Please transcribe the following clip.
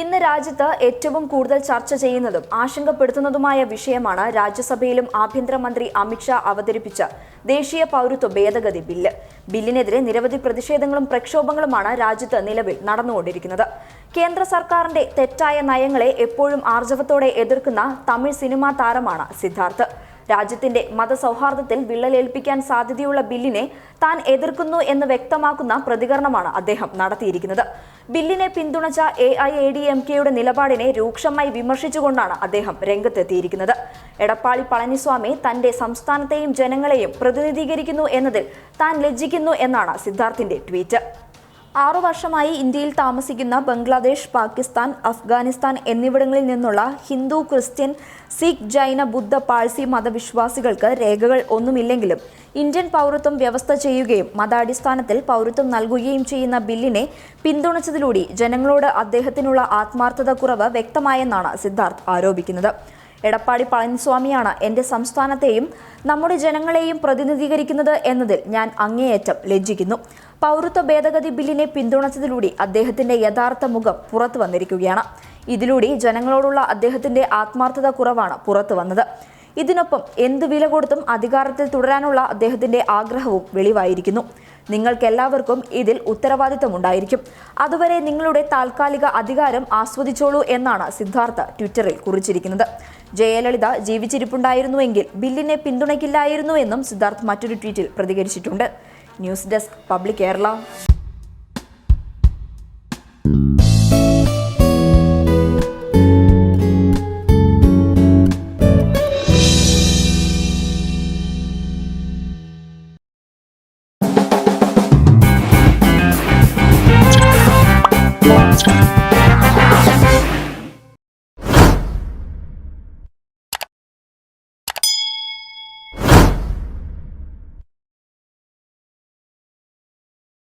ഇന്ന് രാജ്യത്ത് ഏറ്റവും കൂടുതൽ ചർച്ച ചെയ്യുന്നതും ആശങ്കപ്പെടുത്തുന്നതുമായ വിഷയമാണ് രാജ്യസഭയിലും ആഭ്യന്തരമന്ത്രി അമിത്ഷാ അവതരിപ്പിച്ച ദേശീയ പൗരത്വ ഭേദഗതി ബില്ല്. ബില്ലിനെതിരെ നിരവധി പ്രതിഷേധങ്ങളും പ്രക്ഷോഭങ്ങളുമാണ് രാജ്യത്ത് നിലവിൽ നടന്നുകൊണ്ടിരിക്കുന്നത്. കേന്ദ്ര സർക്കാരിന്റെ തെറ്റായ നയങ്ങളെ എപ്പോഴും ആർജവത്തോടെ എതിർക്കുന്ന തമിഴ് സിനിമാ താരമാണ് സിദ്ധാർത്ഥ്. രാജ്യത്തിന്റെ മതസൗഹാർദ്ദത്തിൽ വിള്ളലേൽപ്പിക്കാൻ സാധ്യതയുള്ള ബില്ലിനെ താൻ എതിർക്കുന്നു എന്ന് വ്യക്തമാക്കുന്ന പ്രതികരണമാണ് അദ്ദേഹം നടത്തിയിരിക്കുന്നത്. ബില്ലിനെ പിന്തുണച്ച A I A D M കെയുടെ നിലപാടിനെ രൂക്ഷമായി വിമർശിച്ചുകൊണ്ടാണ് അദ്ദേഹം രംഗത്തെത്തിയിരിക്കുന്നത്. എടപ്പാളി പളനിസ്വാമി തന്റെ സംസ്ഥാനത്തെയും ജനങ്ങളെയും പ്രതിനിധീകരിക്കുന്നു എന്നതിൽ താൻ ലജ്ജിക്കുന്നു എന്നാണ് സിദ്ധാർത്ഥിന്റെ ട്വീറ്റ്. ആറു വർഷമായി ഇന്ത്യയിൽ താമസിക്കുന്ന ബംഗ്ലാദേശ് പാകിസ്ഥാൻ അഫ്ഗാനിസ്ഥാൻ എന്നിവിടങ്ങളിൽ നിന്നുള്ള ഹിന്ദു ക്രിസ്ത്യൻ സിഖ് ജൈന ബുദ്ധ പാഴ്സി മതവിശ്വാസികൾക്ക് രേഖകൾ ഒന്നുമില്ലെങ്കിലും ഇന്ത്യൻ പൗരത്വം വ്യവസ്ഥ ചെയ്യുകയും മതാടിസ്ഥാനത്തിൽ പൗരത്വം നൽകുകയും ചെയ്യുന്ന ബില്ലിനെ പിന്തുണച്ചതിലൂടെ ജനങ്ങളോട് അദ്ദേഹത്തിനുള്ള ആത്മാർത്ഥത കുറവ് വ്യക്തമായെന്നാണ് സിദ്ധാർത്ഥ് ആരോപിക്കുന്നത്. എടപ്പാടി പളനിസ്വാമിയാണ് എന്റെ സംസ്ഥാനത്തെയും നമ്മുടെ ജനങ്ങളെയും പ്രതിനിധീകരിക്കുന്നത് എന്നതിൽ ഞാൻ അങ്ങേയറ്റം ലജ്ജിക്കുന്നു. പൗരത്വ ഭേദഗതി ബില്ലിനെ പിന്തുണച്ചതിലൂടെ അദ്ദേഹത്തിന്റെ യഥാർത്ഥ മുഖം പുറത്തു വന്നിരിക്കുകയാണ്. ഇതിലൂടെ ജനങ്ങളോടുള്ള അദ്ദേഹത്തിന്റെ ആത്മാർത്ഥത കുറവാണ് പുറത്തു വന്നത്. ഇതിനൊപ്പം എന്ത് വില കൊടുത്തും അധികാരത്തിൽ തുടരാനുള്ള അദ്ദേഹത്തിന്റെ ആഗ്രഹവും വെളിവായിരിക്കുന്നു. നിങ്ങൾക്കെല്ലാവർക്കും ഇതിൽ ഉത്തരവാദിത്തമുണ്ടായിരിക്കും. അതുവരെ നിങ്ങളുടെ താൽക്കാലിക അധികാരം ആസ്വദിച്ചോളൂ എന്നാണ് സിദ്ധാർത്ഥ ട്വിറ്ററിൽ കുറിച്ചിരിക്കുന്നത്. ജയലളിത ജീവിച്ചിരിപ്പുണ്ടായിരുന്നുവെങ്കിൽ ബില്ലിനെ പിന്തുണയ്ക്കില്ലായിരുന്നു എന്നും സിദ്ധാർത്ഥ് മറ്റൊരു ട്വീറ്റിൽ പ്രതികരിച്ചിട്ടുണ്ട്. News desk public Kerala.